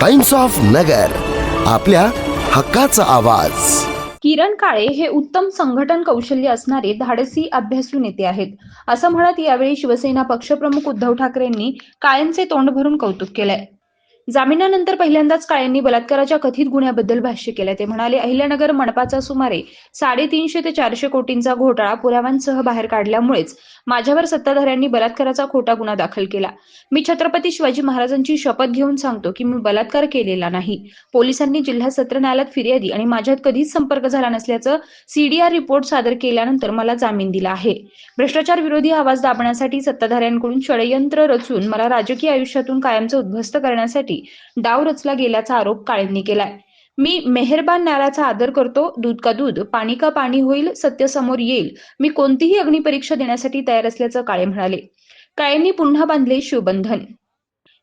Times of नगर आपल्या हक्काचा आवाज. किरण काळे हे उत्तम संघटन कौशल्य असणारे धाडसी अभ्यासू नेते आहेत. असं म्हणत यावेळी शिवसेना पक्षप्रमुख उद्धव ठाकरेंनी काळेंचे तोंड भरून कौतुक केलंय. जामिनानंतर पहिल्यांदाच काळेंनी बलात्काराच्या कथित गुन्ह्याबद्दल भाष्य केलं. ते म्हणाले अहिल्यानगर मनपाचा सुमारे साडेतीनशे ते चारशे कोटींचा घोटाळा पुराव्यांसह बाहेर काढल्यामुळेच माझ्यावर सत्ताधाऱ्यांनी बलात्काराचा खोटा गुन्हा दाखल केला. मी छत्रपती शिवाजी महाराजांची शपथ घेऊन सांगतो की मी बलात्कार केलेला नाही. पोलिसांनी जिल्हा सत्र न्यायालयात फिर्यादी आणि माझ्यात कधीच संपर्क झाला नसल्याचं सीडीआर रिपोर्ट सादर केल्यानंतर मला जामीन दिला आहे. भ्रष्टाचार विरोधी आवाज दाबण्यासाठी सत्ताधाऱ्यांकडून षडयंत्र रचून मला राजकीय आयुष्यातून कायमचं उद्ध्वस्त करण्यासाठी डाव रचला गेल्याचा आरोप काळेंनी केलाय. मी मेहरबान न्यायालयाचा आदर करतो दूध का दूध पाणी का पाणी होईल सत्य समोर येईल. मी कोणतीही अग्निपरीक्षा देण्यासाठी तयार असल्याचं काळे म्हणाले. काळेंनी पुन्हा बांधले शिवबंधन.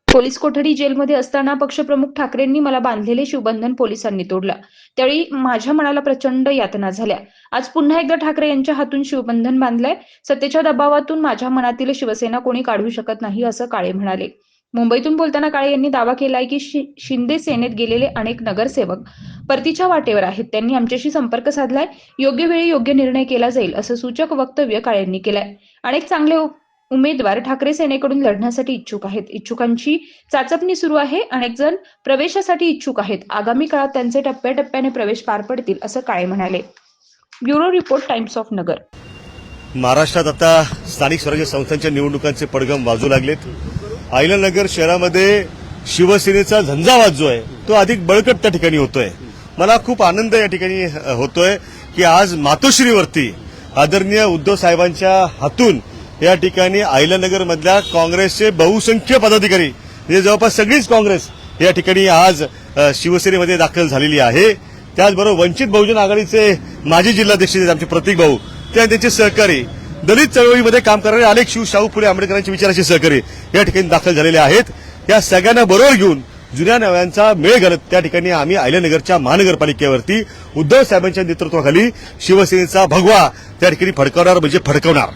पोलीस कोठडी जेलमध्ये असताना पक्षप्रमुख ठाकरेंनी मला बांधलेले शिवबंधन पोलिसांनी तोडलं. त्यावेळी माझ्या मनाला प्रचंड यातना झाल्या. आज पुन्हा एकदा ठाकरे यांच्या हातून शिवबंधन बांधलंय. सत्तेच्या दबावातून माझ्या मनातील शिवसेना कोणी काढू शकत नाही असं काळे म्हणाले. मुंबईतून बोलताना काळे यांनी दावा केलाय की शिंदे सेनेत गेलेले अनेक नगरसेवक परतीच्या वाटेवर आहेत. त्यांनी आमच्याशी संपर्क साधलाय. योग्य वेळी योग्य निर्णय केला जाईल असं सूचक वक्तव्य काळेंनी केलंय. अनेक चांगले उमेदवार ठाकरे सेनेकडून लढण्यासाठी इच्छुक आहेत. इच्छुकांची चाचपणी सुरू आहे. अनेक जण प्रवेशासाठी इच्छुक आहेत. आगामी काळात त्यांचे टप्प्याटप्प्याने प्रवेश पार पडतील असं काळे म्हणाले. Bureau report Times of Nagar. महाराष्ट्रात आता स्थानिक स्वराज्य संस्थांच्या निवडणुकांचे पडगम वाजू लागलेत. आयलनगर शहरामध्ये शिवसेनेचा झंझावात जो आहे तो अधिक बळकट त्या ठिकाणी होतोय. मला खूप आनंद या ठिकाणी होतोय की आज मातोश्रीवरती आदरणीय उद्धव साहेबांच्या हातून या ठिकाणी आयलनगर मधल्या काँग्रेसचे बहुसंख्य पदाधिकारी म्हणजे जवळपास सगळीच काँग्रेस या ठिकाणी आज शिवसेनेमध्ये दाखल झालेली आहे. त्याचबरोबर वंचित बहुजन आघाडीचे माजी जिल्हाध्यक्ष आमचे प्रतीक भाऊ त्या त्यांचे सहकारी दलित चळवळीमध्ये काम करणारे अनेक शिव शाहू फुले आंबेडकरांचे विचाराचे सहकारी या ठिकाणी दाखल झालेले आहेत. या सगळ्यांना बरोबर घेऊन जुन्या नव्यांचा मेळ घालत त्या ठिकाणी आम्ही आयल्यानगरच्या महानगरपालिकेवरती उद्धव साहेबांच्या नेतृत्वाखाली शिवसेनेचा भगवा त्या ठिकाणी फडकवणार म्हणजे फडकवणार.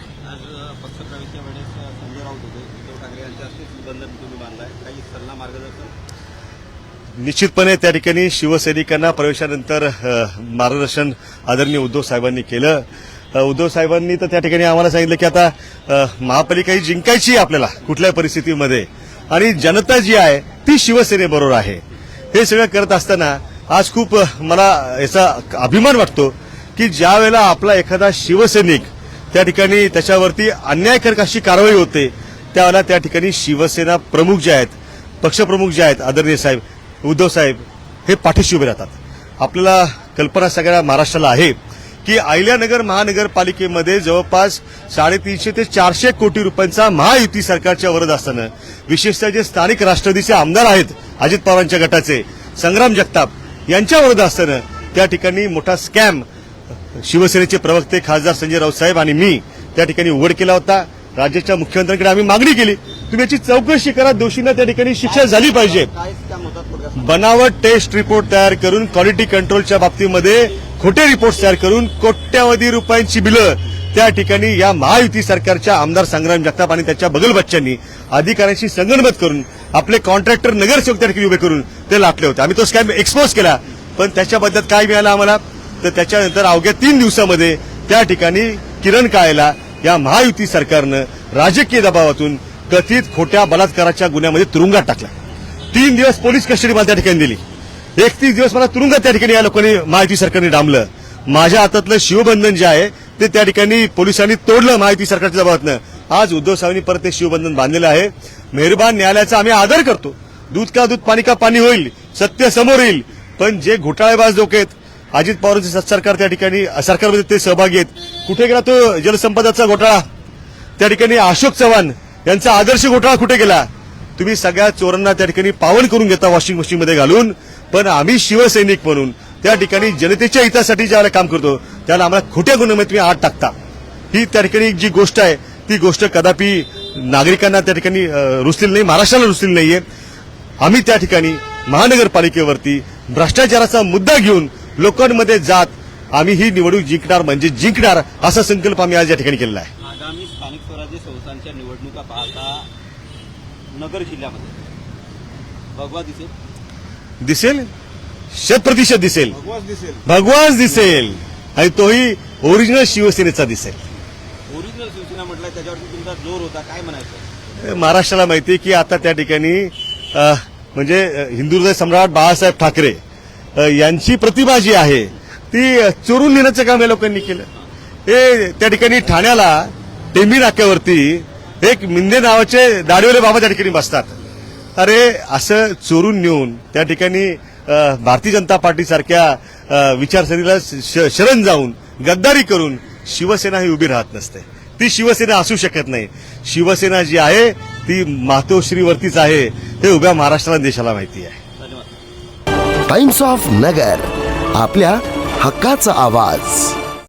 निश्चितपणे त्या ठिकाणी शिवसैनिकांना प्रवेशानंतर मार्गदर्शन आदरणीय उद्धव साहेबांनी केलं. उद्धव साहेबांनी तर त्या ठिकाणी आम्हाला सांगितलं की आता महापालिका ही जिंकायची आपल्याला कुठल्याही परिस्थितीमध्ये. आणि जनता जी आहे ती शिवसेनेबरोबर आहे. हे सगळं करत असताना आज खूप मला याचा अभिमान वाटतो की ज्या वेळेला आपला एखादा शिवसैनिक त्या ठिकाणी त्याच्यावरती अन्यायकारक अशी कारवाई होते त्यावेळेला त्या ठिकाणी शिवसेना प्रमुख जे आहेत पक्षप्रमुख जे आहेत आदरणीय साहेब उद्धव साहेब हे पाठीशी उभे राहतात. आपल्याला कल्पना सगळ्या महाराष्ट्राला आहे. की अहिल्यानगर महानगरपालिकेमध्ये जवळपास साडेतीनशे ते चारशे कोटी रुपयांचा महायुती सरकारच्या वरद असताना विशेषतः जे स्थानिक राष्ट्रवादीचे आमदार आहेत अजित पवारांच्या गटाचे संग्राम जगताप यांच्या वरद असताना त्या ठिकाणी मोठा स्कॅम शिवसेनेचे प्रवक्ते खासदार संजय राऊत साहेब आणि मी त्या ठिकाणी उघड केला होता. राज्याच्या मुख्यमंत्र्यांकडे आम्ही मागणी केली. तुम्ही याची चौकशी करा दोषींना त्या ठिकाणी शिक्षा झाली पाहिजे. बनावट टेस्ट रिपोर्ट तयार करून क्वालिटी कंट्रोलच्या बाबतीमध्ये खोटे रिपोर्ट तयार करून कोट्यावधी रुपयांची बिलं त्या ठिकाणी या महायुती सरकारच्या आमदार संग्राम जगताप आणि त्याच्या बगलबच्च्यांनी अधिकाऱ्यांशी संगणमत करून आपले कॉन्ट्रॅक्टर नगरसेवक त्या ठिकाणी उभे करून ते लाटले होते. आम्ही तो स्कॅम एक्सपोज केला पण त्याच्याबद्दल काय मिळालं आम्हाला? तर त्याच्यानंतर अवघ्या तीन दिवसामध्ये त्या ठिकाणी किरण काळेला या महायुती सरकारनं राजकीय दबावातून कथित खोट्या बलात्काराच्या गुन्ह्यामध्ये तुरुंगात टाकला. तीन दिवस पोलीस कस्टडी मला त्या ठिकाणी दिली. एकतीस दिवस मला तुरुंगात त्या ठिकाणी या लोकांनी माहिती सरकारने डांबलं. माझ्या हातातलं शिवबंधन जे आहे ते त्या ठिकाणी पोलिसांनी तोडलं माहिती सरकारच्या दबावातनं आज उद्धव साहेबांनी परत ते शिवबंधन बांधलेलं आहे. मेहरबान न्यायालयाचा आम्ही आदर करतो. दूध का दूध पाणी का पाणी होईल सत्य समोर येईल. पण जे घोटाळेबाज लोक आहेत अजित पवारांचे सरकार त्या ठिकाणी सरकारमध्ये ते सहभागी आहेत. कुठे गेला तो जलसंपदाचा घोटाळा? त्या ठिकाणी अशोक चव्हाण यांचा आदर्श घोटाळा कुठे गेला? तुम्ही सगळ्या चोरांना त्या ठिकाणी पावन करून घेता वॉशिंग मशीनमध्ये घालून. पण आम्ही शिवसैनिक म्हणून त्या ठिकाणी जनतेच्या हितासाठी ज्याला काम करतो त्याला आम्हाला खोट्या गुन्ह्यामध्ये तुम्ही आत टाकता. ही त्या ठिकाणी जी गोष्ट आहे ती गोष्ट कदापि नागरिकांना त्या ठिकाणी अं, रुचलेली नाही महाराष्ट्राला रुचलेली नाहीये. आम्ही त्या ठिकाणी महानगरपालिकेवरती भ्रष्टाचाराचा मुद्दा घेऊन लोकांमध्ये जात आम्ही ही निवडणूक जिंकणार म्हणजे जिंकणार असा संकल्प आम्ही आज या ठिकाणी केलेला आहे. आगामी स्थानिक स्वराज्य संस्थांच्या निवडणुका पाहता नगर जिल्ह्यामध्ये. भगवा दिसेल. दिसेल? शतप्रतिशत दिसेल. भगवान दिसेल. आणि तोही ओरिजिनल शिवसेनेचा दिसेल. ओरिजिनल शिवसेना म्हटलं त्याच्यावरती तुमचा जोर होता. काय म्हणायचं? महाराष्ट्राला माहिती की आता त्या ठिकाणी म्हणजे हिंदू हृदय सम्राट बाळासाहेब ठाकरे यांची प्रतिभा जी आहे ती चोरून नेण्याचं काम या लोकांनी केलं. हे त्या ठिकाणी ठाण्याला टेंबी नाक्यावरती एक मिंदे नावाचे दाढीवाले बाबा त्या ठिकाणी बसतात. अरे असं चोरून नेऊन त्या ठिकाणी भारतीय जनता पार्टी सारख्या विचारसरणीला श- शरण जाऊन गद्दारी करून शिवसेना ही उभी राहत नसते. ती शिवसेना असू शकत नाही. शिवसेना जी आहे ती मातोश्रीवरतीच आहे. हे उभ्या महाराष्ट्राला देशाला माहिती आहे. टाइम्स ऑफ नगर आपल्या हक्काचा आवाज.